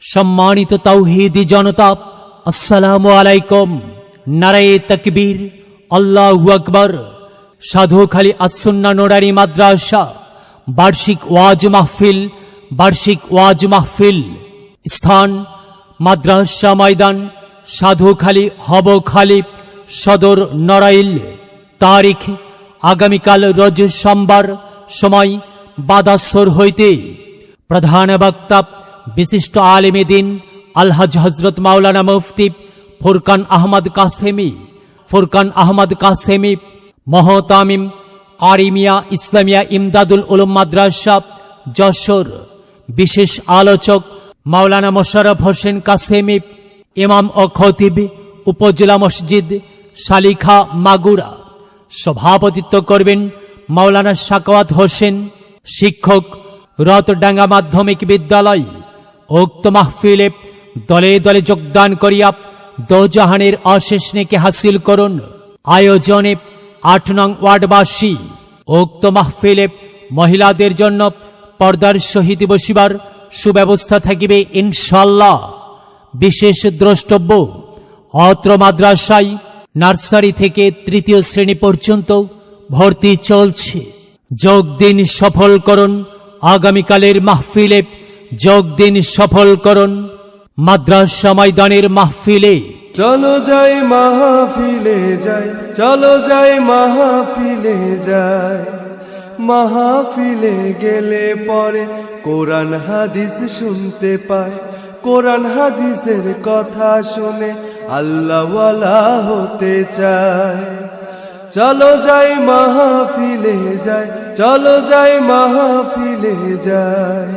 সম্মানিত তাওহিদি জনতা, আসসালামু আলাইকুম। নারায়ে তকবীর, আল্লাহু আকবর। সাধুখালী আসুন্না নোডারি মাদ্রাসা, বার্ষিক ওয়াজ মাহফিল, বার্ষিক ওয়াজ মাহফিল। স্থান, মাদ্রাসা ময়দান, সাধুখালী হবখালী সদর নড়াইল। তারিখ, আগামীকাল রোজ সোমবার, সময় বাদাসর হইতে। প্রধান বক্তা বিশিষ্ট আলেমে দিন আলহাজ হজরত মাওলানা মুফতি ফুরকান আহমদ কাসেমি, ফুরকান আহমদ কাসেমি, মহতামিম আরিমিয়া ইসলামিয়া ইমদাদুল উলুম মাদ্রাসা, যশোর। বিশেষ আলোচক মাওলানা মোশারফ হোসেন কাসেমি, ইমাম ও খতিব উপজেলা মসজিদ শালিখা মাগুরা। সভাপতিত্ব করবেন মাওলানা সাকাওয়াত হোসেন, শিক্ষক রতডাঙ্গা মাধ্যমিক বিদ্যালয়। উক্ত মাহফিলে দলে দলে যোগদান করিয়া দোজাহানের অশেষ নেকে হাসিল করুন। আয়োজনে আট নং ওয়ার্ডবাসী, উক্ত মাহফিলে মহিলাদের জন্য পর্দার সহিত বসিবার সুব্যবস্থা থাকিবে ইনশাল্লাহ বিশেষ দ্রষ্টব্য, অত্র মাদ্রাসায় নার্সারি থেকে তৃতীয় শ্রেণি পর্যন্ত ভর্তি চলছে। যোগ দিন সফল করুন। আগামীকালের মাহফিলে যোগ দিন সফল করুন মাদ্রাসা ময়দানের মাহফিলে। চলো যাই মাহফিলে যাই, চলো যাই মাহফিলে যাই। মাহফিলে গেলে পরে কোরআন হাদিস শুনতে পায়, কোরআন হাদিসের কথা শুনে আল্লাহওয়ালা হতে চায়। চলো যাই মাহফিলে যাই, চলো যাই মাহফিলে যাই।